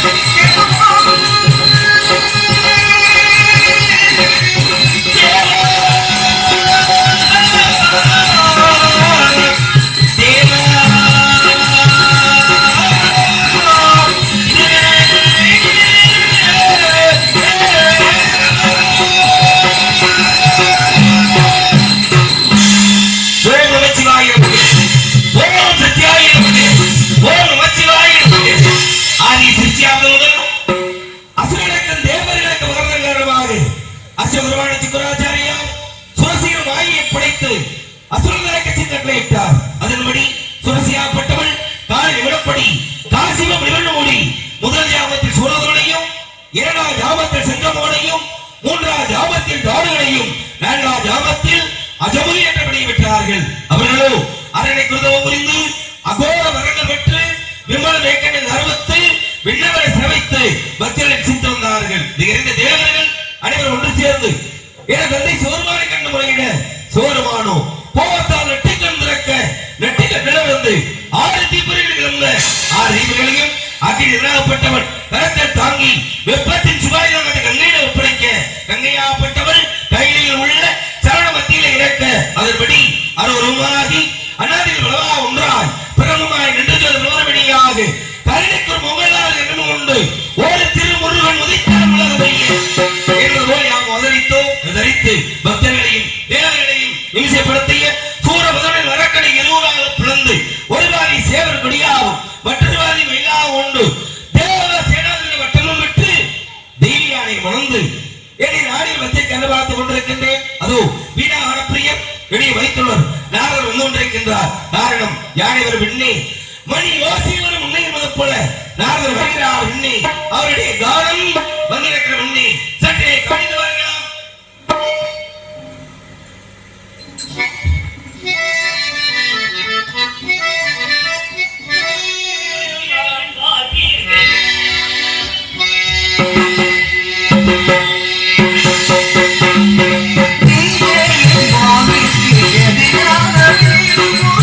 Thank you. மூன்றாவது மூன்றாம் ஜாமத்தில் தாடுகளையும் நான்காம் ஜாமத்தில் அஜமுதி என்ற பணியை பெற்றார்கள் அவர்களோ அரணை குருதவம் புரிந்து அகோர வரங்கள் பெற்று விமல வேக்கனின் அறுபத்து விண்ணவரை சிறவைத்து பக்தர்களை சிந்து வந்தார்கள் இது இருந்த தேவர்கள் அனைவரும் ஒன்று சேர்ந்து. என தந்தை சோர்மான கண்டு முறையிட சோர்மானோ போவத்தால் நெட்டிக்கண் திறக்க நெட்டிக்கண் வந்து ஆறு தீப்பொறிகள் கிளம்ப ஆறு தீபங்களையும் அகில் இல்லாதப்பட்டவன் கரத்தை தாங்கி வெப்பத்தின் சுகாதாரத்தை கங்கையில கங்கையாப்பட்டவர் கங்கையாப்பட்டவள் உள்ள சரண மத்தியில இறக்க அதன்படி அருவருமாகி அண்ணாதில் உலகா ஒன்றாய் பிரமுமாய் நின்று நோரமணியாக கருணைக்கு ஒரு முகலால் என்று உண்டு. ஒரு திருமுருகன் உதித்தார் உலகமையே என்று போல் நாம் உதறித்தோம் தரித்து பக்தர்களையும் தேவர்களையும் இம்சைப்படுத்திய Thank you.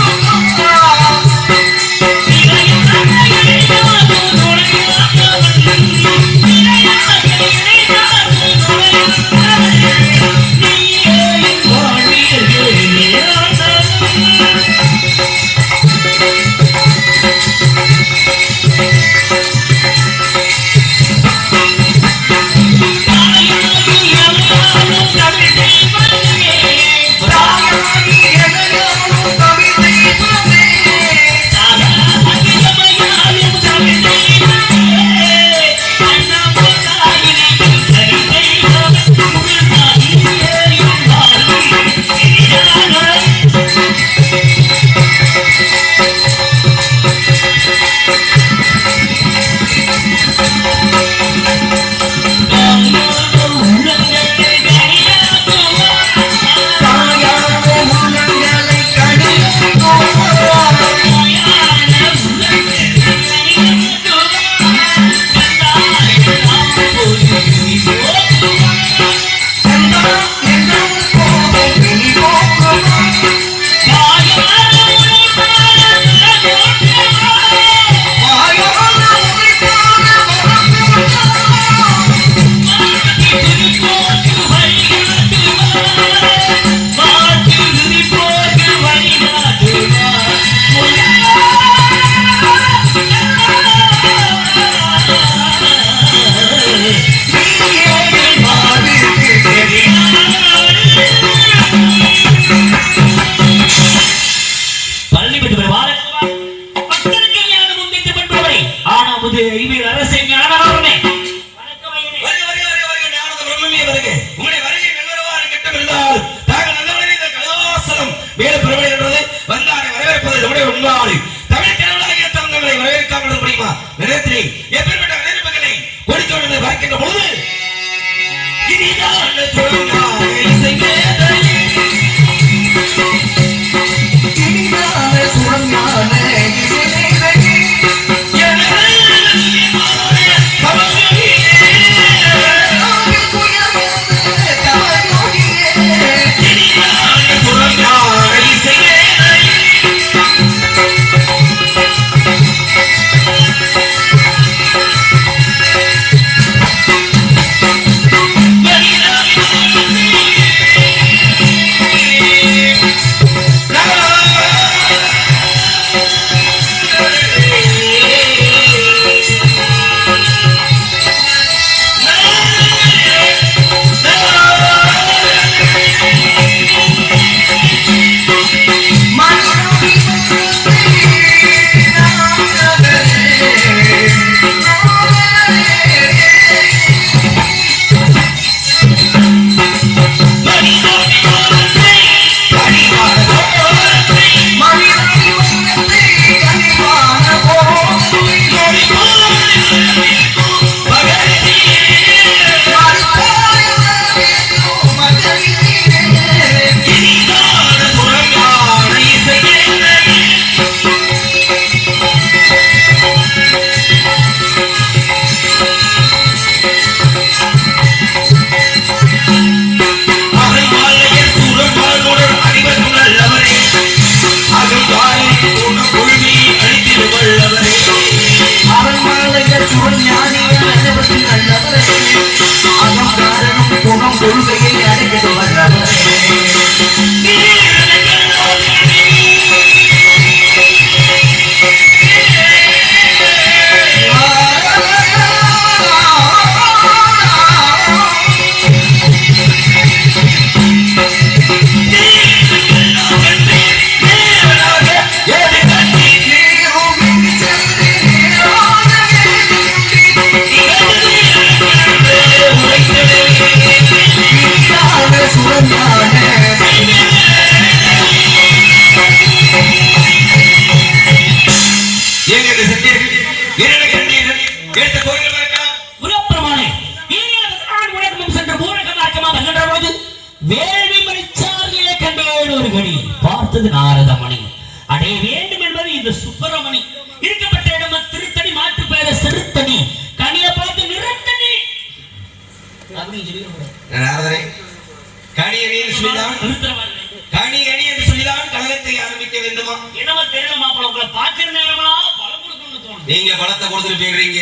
கொடுத்துட்டு போயிடுறீங்க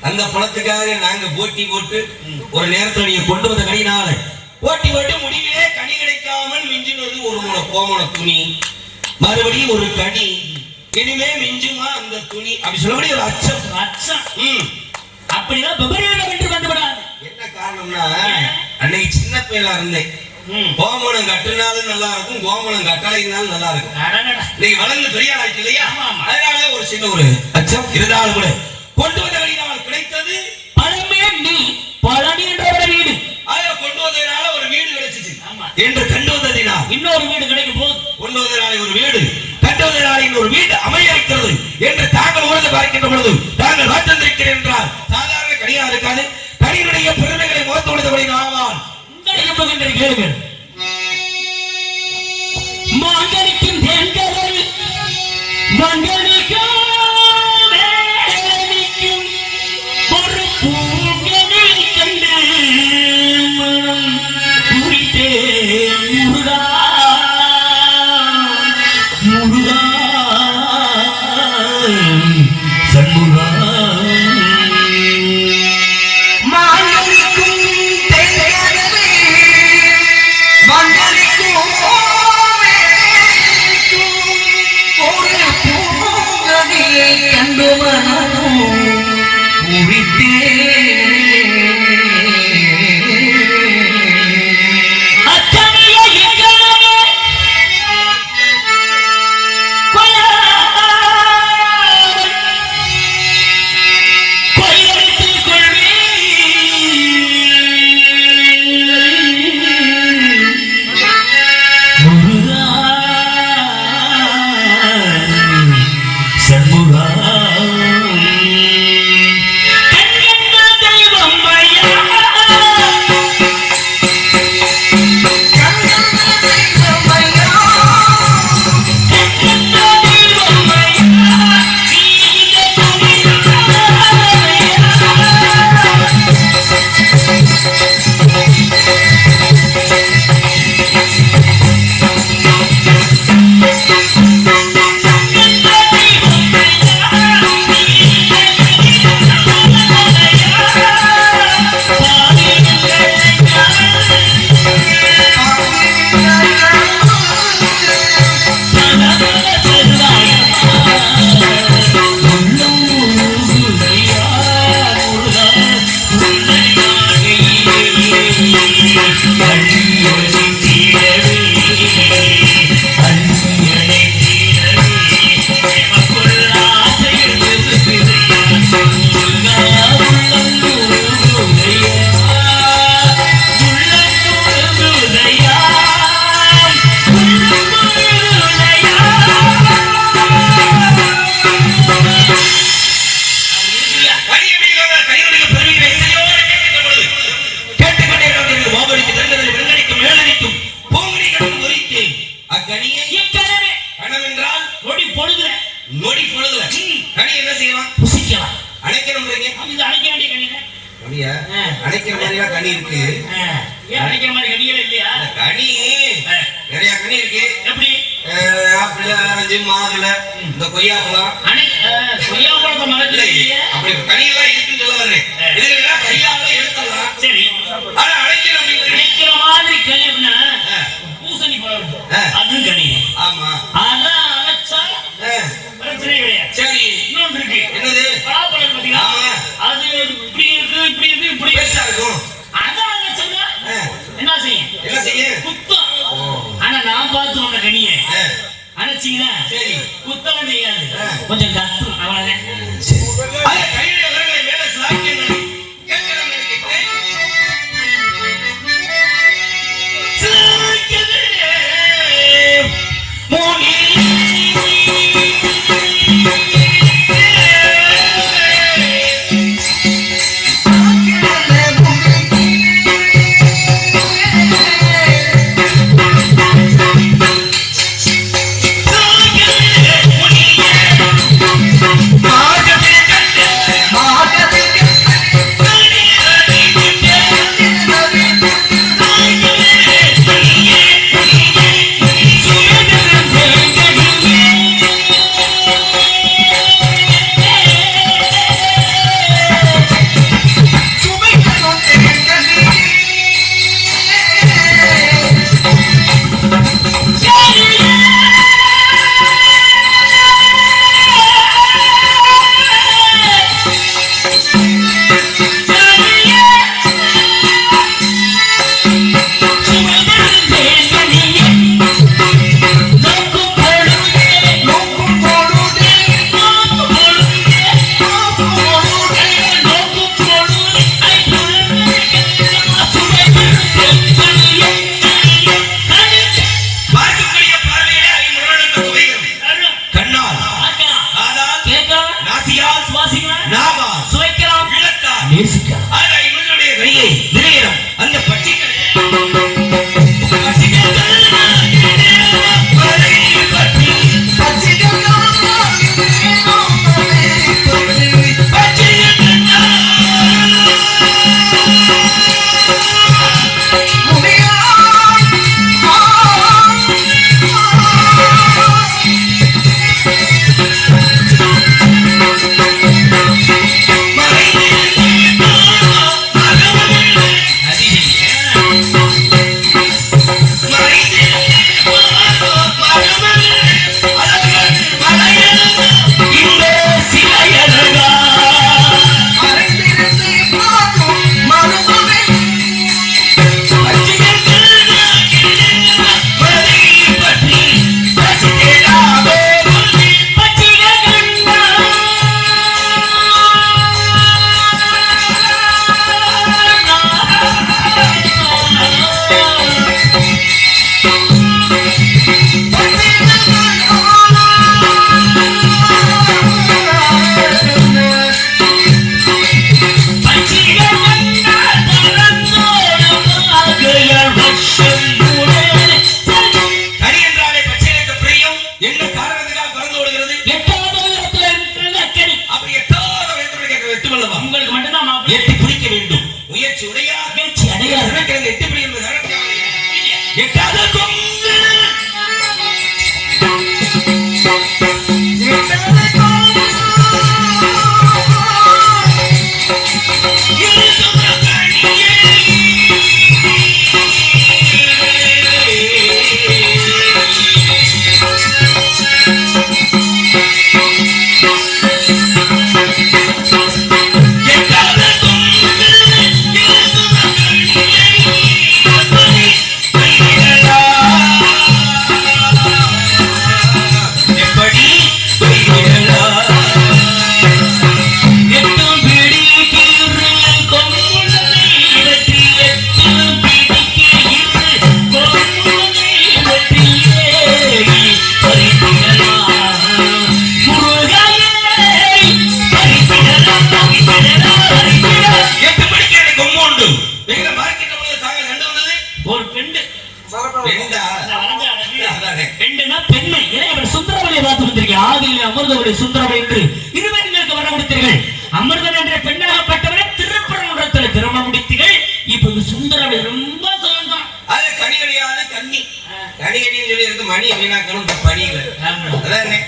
அந்த பணத்துக்காக நாங்க போட்டி போட்டு ஒரு நேரத்துல நீங்க கொண்டு வந்த கனினால போட்டி போட்டு முடிவிலே கனி கிடைக்காமல் மிஞ்சினது ஒரு முளை கோமண துணி. மறுபடியும் ஒரு கனி. இனிமே மிஞ்சுமா அந்த துணி? அப்படி சொல்லபடி ஒரு அச்சம். அச்சம். அப்படிதான் விபரீதம் என்று வந்துவிடாது. என்ன காரணம்னா அன்னைக்கு சின்ன பையலா இருந்தேன். கோமணம் கட்டுனாலும் நல்லா இருக்கும் கோமணம் கட்டளைனாலும் நல்லா இருக்கும். இன்னைக்கு வளர்ந்து பெரிய ஆளாச்சு இல்லையா. அதனால ஒரு சின்ன ஒரு அச்சம். இருந்தாலும் கூட கொண்டு வந்த வழியினால் கிடைத்தது. பழமே நீ பழனி என்ற வீடு. அதை கொண்டு வந்ததுனால ஒரு வீடு கிடைச்சிச்சு. என்று கண்டு வந்ததினால் இன்னொரு வீடு கிடைக்கும் போது கொண்டு வந்ததினாலே ஒரு வீடு. கண்டு வந்ததினாலே இன்னொரு வீடு அமைய இருக்கிறது என்று தாங்கள் உணர்ந்து பார்க்கின்ற பொழுது தாங்கள் வாய்த்திருக்கிறேன் என்றால் சாதாரண கனியா இருக்காது. கனியினுடைய பெருமைகளை முகத்து உணர்ந்தபடி நாவான் உங்களுக்கு போகின்ற கேளுங்கள் மாங்கனிக்கும் தேன்களை மங்கனிக்கும் இல்லையே மணி வீணாக்கணும் இந்த பணியில. அதானே?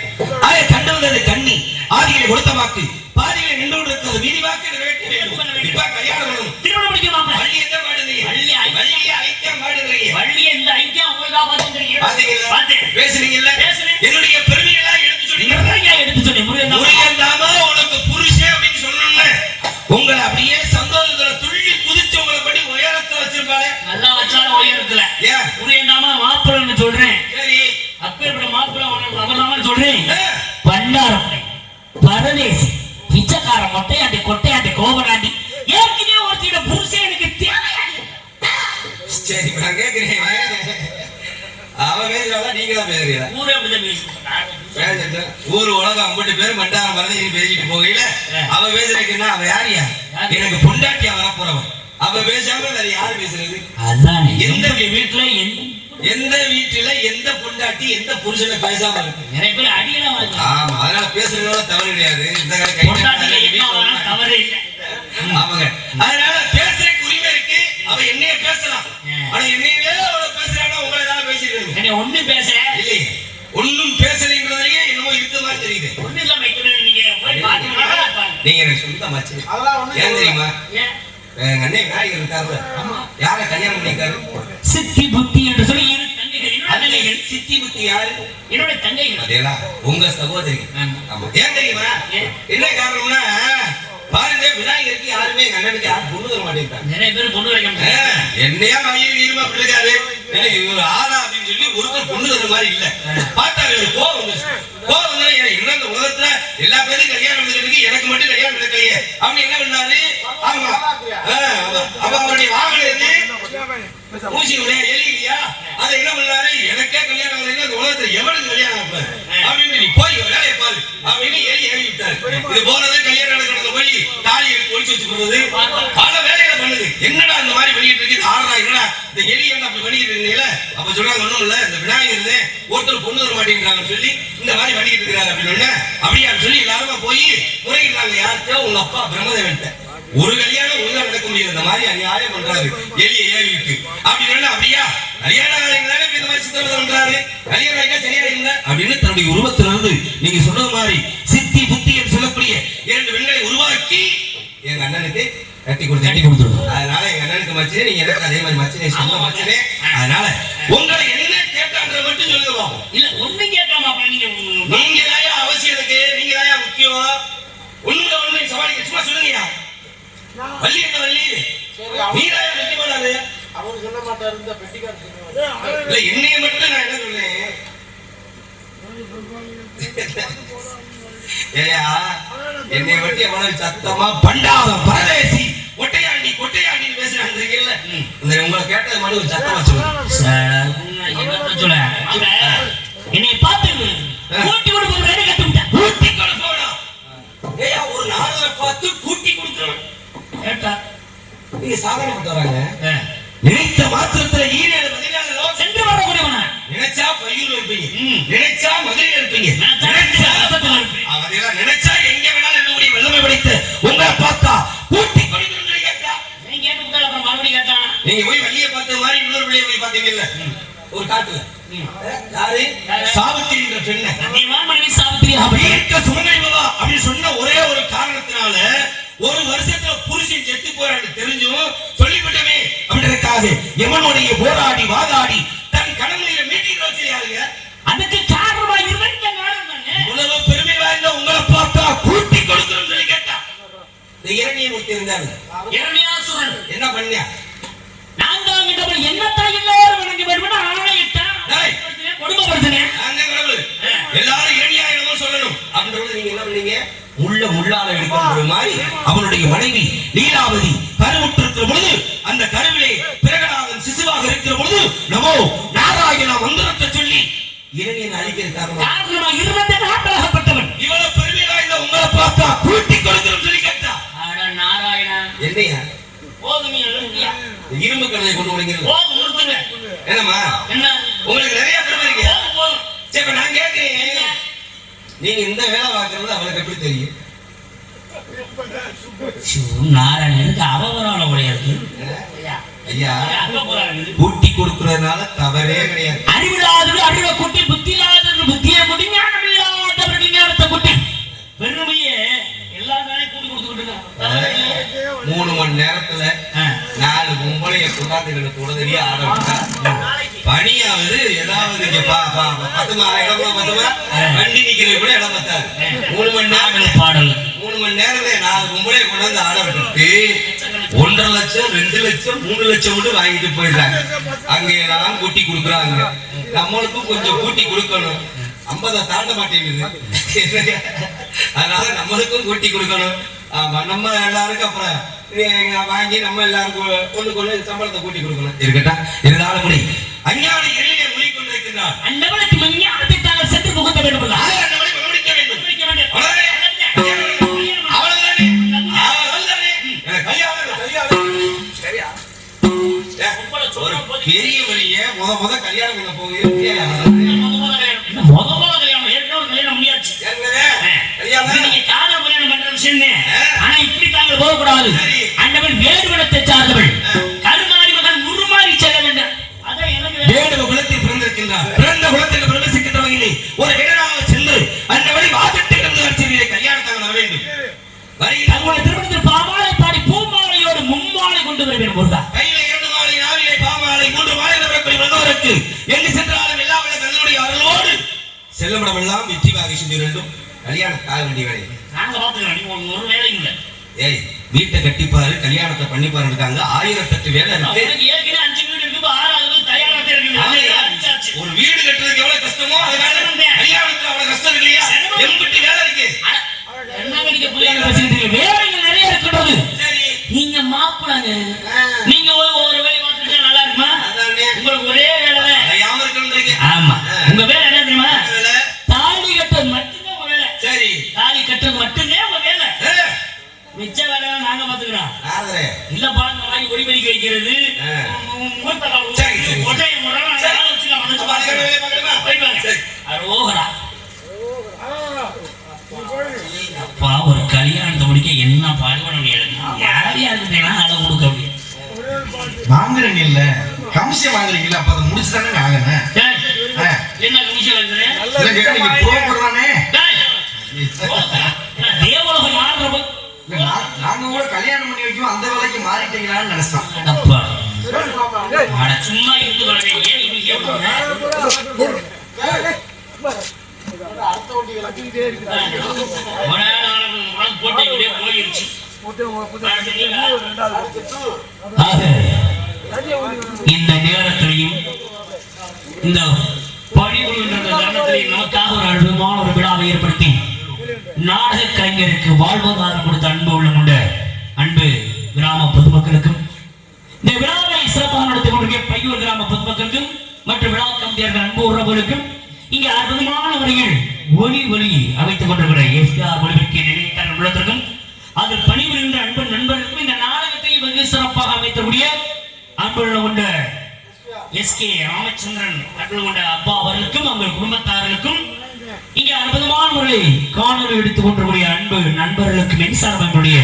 அதை கண்டு வந்தது கண்ணி ஆதிகளை கொடுத்த வாக்கு பாதியில நின்று கொண்டிருக்கிறது வீதி வாக்கு நிறைவேற்ற வேண்டும் இப்ப திருமணம் முடிக்கலாமா வள்ளி ஐக்கியம். வள்ளியை ஐக்கியம் பாடுறீங்க வள்ளிய இந்த ஐக்கியம் பார்த்தேன் பேசுறீங்கல்ல? பேசுனேன். என்னுடைய சரி இப்ப நான் கேட்கிறேன் அவன் ஊரே அப்படிதான் பேசுறாங்க. ஊர் உலகம் ஐம்பது பேரும் மண்டாரம் மறந்து பேசிட்டு போகையில அவ பேசுறதுக்குன்னா அவ யாரியா எனக்கு பொண்டாட்டியா வர போறவன். அவ பேசாம வேற யாரு பேசுறது? அதானே. எந்த வீட்டுல எந்த வீட்டுல எந்த பொண்டாட்டி எந்த புருஷனை பேசாம இருக்கு? நிறைய பேர் அடிக்கலாம் ஆமா அதனால பேசுறதுனால தவறு கிடையாது. இந்த தவறே இல்லை. ஆமாங்க. அதனால பேசுறதுக்கு உரிமை இருக்கு. அவ என்னைய பேசலாம். ஆனா என்னையவே அவள பேசுறான்னா உங்களை தான் பேசிருக்கீங்க என்னை ஒண்ணும் பேச இல்லையே. ஒண்ணும் பேசலைங்கிறதுலயே என்னமோ இருக்க மாதிரி தெரியுது. ஒண்ணும் இல்லாம நீங்க. நீங்க எனக்கு சொந்தமாச்சு ஏன் தெரியுமா? ஏன்? எங்க அண்ணன் விநாயகர் இருக்காரு யார கல்யாணம் பண்ணிருக்காரு சித்தி புத்தி என்று சொல்லி இரு தங்கைகள் என்னோட தங்கைகள். சித்தி புத்தி யாரு? என்னோட தங்கைகள். அதேடா உங்க சகோதரி. ஆமா. ஆமா. ஏன் தெரியுமா? ஏன்? என்ன காரணம்னா பாருங்க விநாயகருக்கு யாருமே எங்க அண்ணனுக்கு யாரும் பொண்ணு தர மாட்டேங்கிறாங்க நிறைய பேர் பொண்ணு வைக்க ஆ, மாட்டாங்க. என்னையா மகிழ் வீரமா இவர் ஆளா அப்படின்னு சொல்லி ஒருத்தர் பொண்ணு தர மாதிரி இல்ல. இவருக்கு கோவம் வந்துச்சு கோவம் வந்து என்ன இந்த உலகத்துல எல்லா பேரும் கல்யாணம் நடந்திருக்கு எனக்கு மட்டும் கல்யாணம் நடக்கலையே. அப்படி என்ன பண்ணாரு? ஆமா. அவருடைய வாகனம் எது ஊசி உடைய எலி இல்லையா அதை என்ன பண்ணாரு எனக்கே கல்யாணம் ஆகலைன்னா அந்த உலகத்துல எவனுக்கு கல்யாணம் ஆகல அப்படின்னு நீ போய் வேலையை பாரு. அப்படின்னு எலி ஏறி விட்டாரு இது போனது கல்யாணம் நடக்கிறத போய் தாலி எடுத்து ஒளிச்சு வச்சு போடுறது பல வேலைகளை பண்ணுது. என்னடா இந்த மாதிரி வெளியிட்டு இருக்கு? ஆடுறா என்னடா? இந்த எலி என்ன அப்படி பண்ணிக்கிட்டு இருந்தீங்களே? அப்ப சொல்றாங்க ஒண்ணும் இல்ல. இந்த விநாயகர் ஒருத்தர் பொண்ணு வர மாட்டேங்கிறாங்கன்னு சொல்லி இந்த மாதிரி பண்ணிக்கிட்டு இருக்கிறாரு. அப்படின்னு அப்படியா சொல்லி எல்லாருமா போய் முறையிடுறாங்க. யார்கிட்ட உங்க அப்பா பிரம்மதேவன் ஒரு கல்யாணம் இந்த மாதிரி அநியாயம் பண்றாரு. எலியை ஏவிட்டு அப்படி சொன்னா அப்படியா? இந்த மாதிரி பண்றாரு. சரியா இல்ல அப்படின்னு தன்னுடைய உருவத்திலிருந்து நீங்க சொன்னது மாதிரி சித்தி புத்தி என்று சொல்லக்கூடிய இரண்டு பெண்களை உருவாக்கி எங்க அண்ணனுக்கு கட்டி கொடுத்து கட்டி கொடுத்துருவோம். அதனால எங்க அண்ணனுக்கு மச்சனே நீங்க எனக்கு அதே மாதிரி மச்சனே சொந்த மச்சனே. அதனால உங்களை என்ன கேட்டான்ற மட்டும் சொல்லுங்க. இல்ல ஒண்ணும் கேட்காம அப்புறம் நீங்க நீங்க தாயா அவசியம் இருக்கு? நீங்க தாயா முக்கியம்? உண்மை உண்மை சவாலிக்க சும்மா சொல்லுங்கயா வள்ளி என்ன வள்ளி? நீ தாயா முக்கியமானது அவர் சொல்ல மாட்டாரு இந்த இல்ல என்னைய மட்டும் நான் என்ன சொல்றேன்? ஏயா என்னை மட்டும் எவ்வளவு சத்தமா பண்டாரம் பரதேசி ஒட்டையாண்டி கொட்டையாண்டின்னு பேசுறாங்க இந்த உங்களை கேட்டது மட்டும் ஒரு சத்தமா என்னத்த சொல்ல? என்னைய பார்த்து கூட்டி வேலை கட்டி கொடுக்கணும் ஏயா ஒரு நாளை பார்த்து கூட்டி கொடுக்கணும் கேட்டா? நீங்க சாதாரணப்பட்டவராங்க ஆ. நினைத்த மாத்திரத்துல ஈரேழு லோசம் சென்று வரக்கூடியவனா? நினைச்சா பையூர் இருப்பீங்க. நினைச்சா மதுரையில் இருப்பீங்க. அதெல்லாம் நினைச்சா எங்க வேணாலும் இருக்கக்கூடிய வல்லமை படைத்த உங்களை பார்த்தா கூட்டி? நீங்க போய் வள்ளிய பார்த்த மாதிரி இன்னொரு பிள்ளைய போய் பாத்தீங்கல்ல ஒரு காட்டுல. யாரு? யாரு? சாவித்திரின்ற பெண்ணை. சாவித்திரி. சுமங்கலிவதா அப்படின்னு சொன்ன ஒரே ஒரு காரணத்தினால ஒரு வருஷத்துல புருஷன் செத்து போறான்னு தெரிஞ்சும் சொல்லிவிட்டமே அப்படின்றதுக்காக எவனுடைய போராடி வாதாடி தன் கணவனை மீட்டிங் வச்சு யாருங்க அதுக்கு காரணமா நாடகம் தானே. உலக பெருமை வாய்ந்த உங்களை பார்த்தா கூட்டி கொடுக்கணும்னு சொல்லி கேட்டா இந்த இரணியை ஒருத்தி இருந்தாங்க இரணியாசுரன். என்ன பண்ணியா நான் தான் கிட்டவள் என்னத்தான் எல்லாரும் வணங்கி வருவன ஆணையிட்டான். கொடுமைப்படுத்தினேன். அந்த கடவுள் எல்லாரும் முள்ள முள்ளால எடுக்கிற மாதிரி அவனுடைய மனைவி லீலாவதி கருவுற்றிருக்கிற பொழுது அந்த கருவிலே பிறகனாக சிசுவாக இருக்கிற பொழுது நமோ நாராயண மந்திரத்தை சொல்லி இரணியன் அழிக்கிற காரணம் காரணமா இருந்ததே நாட்டகப்பட்டவன். இவ்வளவு பெருமை வாய்ந்த உங்களை பார்த்தா கூட்டி கொடுக்கணும் சொல்லி கேட்டா நாராயணா. என்னையா போதுமே எழுந்தியா. இந்த இரும்பு கடையை கொண்டு. என்னம்மா என்ன? உங்களுக்கு நிறைய பெருமை இருக்கு. சரி நான் கேட்கிறேன் நீங்க இந்த வேலை பார்க்கறது அவனுக்கு எப்படி தெரியும் நாராயணனுக்கு அங்க போறாரு. கூட்டி கொடுக்கறதுனால தவறே கிடையாது. அறிவில்லாதது அறிவை கூட்டி புத்தி இல்லாதது புத்தியை கூட்டி ஞானம் இல்லாதவர் விஞ்ஞானத்தை கூட்டி. பெருமையே எல்லா வேலையும் கூட்டி கொடுத்துக்கிட்டு இருக்கான். மூணு மணி நேரத்துல. நாலு பொம்பளைய கொண்டாந்துகளுக்கு உடனடியே விட்டா பணியாவது ஏதாவது இங்க பா- பா- பா- பத்துமா இடமா பத்துமா வண்டி நிக்கிறது கூட இடம் பத்தாது. மூணு மணி நேரம் பாடல் மூணு மணி நேரத்துல நாலு பொம்பளைய கொண்டாந்து ஆட விட்டு ஒன்றரை லட்சம் ரெண்டு லட்சம் மூணு லட்சம் மட்டும் வாங்கிட்டு போயிடுறாங்க. அங்கே எல்லாம் கூட்டி கொடுக்குறாங்க. நம்மளுக்கும் கொஞ்சம் கூட்டி கொடுக்கணும். ஐம்பதை தாண்ட மாட்டேங்குது. அதனால நம்மளுக்கும் கூட்டி கொடுக்கணும். ஆமா நம்ம எல்லாருக்கும் அப்புறம் வாங்கி நம்ம எல்லாருக்கும் ஒண்ணு கொண்டு சம்பளத்தை கூட்டி கொடுக்கணும். இருக்கட்டா? இருந்தாலும் முடி அஞ்ஞானி எளிய மொழி கொண்டிருக்கிறார் அந்தவனுக்கு விஞ்ஞானத்தை சென்று வேண்டும் பெரிய வழிய முத முத கல்யாணம் பண்ண போகுது முத முத கல்யாணம்? ஏற்கனவே கல்யாணம் முடியாச்சு. நீங்க காதல் கல்யாணம் பண்ற விஷயம்தான். ஆ. ஆனா இப்படி தாங்கள் போகக்கூடாது. அந்தவன் வேறுபடத்தை சார்ந்தவள். ஆ. கல்யாணம் காக வேண்டிய வேலை நாங்க பாத்துக்கிறோம். நீங்க ஒரு- வேலையும் இல்லை. ஏய் வீட்டை கட்டிப்பாரு கல்யாணத்தை பண்ணிப்பாரு இருக்காங்க ஆயிரத்தெட்டு வேலை இருக்கு அவனுக்கு ஏற்கனவே அஞ்சு வீடு இருக்கு. இப்ப ஆறாவது வீடு தயாராக இருக்குது. ஆமையா? அடிச்சாச்சு. ஒரு வீடு கட்டுறதுக்கு எவ்வளவு கஷ்டமோ அது கல்யாணத்துல அவ்வளவு கஷ்டம் இருக்கு இல்லையா எம்பிட்டு வேலை இருக்கு அட, என்னங்க நீங்க புரியாம பேசிக்கிட்டு இருக்கீங்க? வேலைகள் நிறைய இருக்கிறது. சரி நீங்க மாப்பிளாங்க ஆ. நீங்க ஒரு ஒரு வேலை பார்த்துட்டா நல்லா இருக்குமா அதானே உங்களுக்கு ஒரே வேலை தான் அலையாம இருக்கணுன்றீங்க ஆமா ஆ. உங்க வேலை என்ன தெரியுமா என்ன வேலை தாலி கட்டுறது மட்டும்தான் உங்க வேலை சரி தாலி கட்டுறது மட்டும்தான் உங்க வேலை ஏ, மிச்ச வேலை நாங்க நாரதரே இல்லப்பா இந்த மாதிரி ஒளிபெருக்கி வைக்கிறது ஆ. முகூர்த்த கால் சரி, சரி, சரி. ஒற்றை முறை நான் சரி. யாரை வச்சு நான் மனசு அப்ப அதுக்கான வேலையை பார்க்கணுமா? போயிட்டு வாங்க. சரி. அரோகரா. ஆ, நீ போய். அப்பா ஒரு கல்யாணத்தை முடிக்க என்ன பாடுபட யாரையா இருக்குன்னா அதை கொடுக்க முடியும். வாங்குறீங்க இல்ல கமிஷன் வாங்குறீங்கல்ல அப்ப அதை முடிச்சு தானே வாங்கினேன். என்ன கமிஷன் வாங்குறேன் ப்ரோ போடுறானே டேய், நான் தேவலோகம் ஆடுறப்ப இல்ல, நான்- நாங்க கூட கல்யாணம் பண்ணி வைக்கும் அந்த வேலைக்கு மாறிட்டீங்களான்னு அட சும்மா இருந்து போயிருச்சு. இந்த நேரத்திலையும் இந்த பணிபுரிகின்ற தருணத்திலையும் நமக்காக ஒரு அற்புதமான ஒரு விழாவை ஏற்படுத்தி நாடக கலைஞருக்கு வாழ்வாதாரம் கொடுத்த அன்பு உள்ளம் அன்பு கிராம பொதுமக்களுக்கும் இந்த விழாவை சிறப்பாக நடத்தி கொண்டிருக்கிற பையூர் கிராம பொதுமக்களுக்கும் மற்றும் விழா கம்பியர்கள் அன்பு உறவுகளுக்கும் இங்கே அற்புதமான முறையில் ஒளி ஒளி அமைத்துக் கொண்டிருக்கிற எஸ்ஆர் ஒளிபெருக்கிய நிலையத்தர் உள்ளத்திற்கும் அதில் பணிபுரிகின்ற அன்பு நண்பர்களுக்கும் இந்த நாடகத்தை வெகு சிறப்பாக அமைத்தக்கூடிய அன்புள்ள கொண்ட எஸ் கே ராமச்சந்திரன் அன்புள்ள கொண்ட அப்பா அவர்களுக்கும் அவங்க குடும்பத்தார்களுக்கும் இங்கே அற்புதமான முறையில் காணொலி எடுத்துக் கொண்டிருக்கூடிய அன்பு நண்பர்களுக்கு மின்சாரம் எங்களுடைய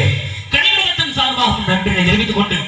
கனிமத்தின் சார்பாக நன்றியை தெரிவித்துக் கொண்டு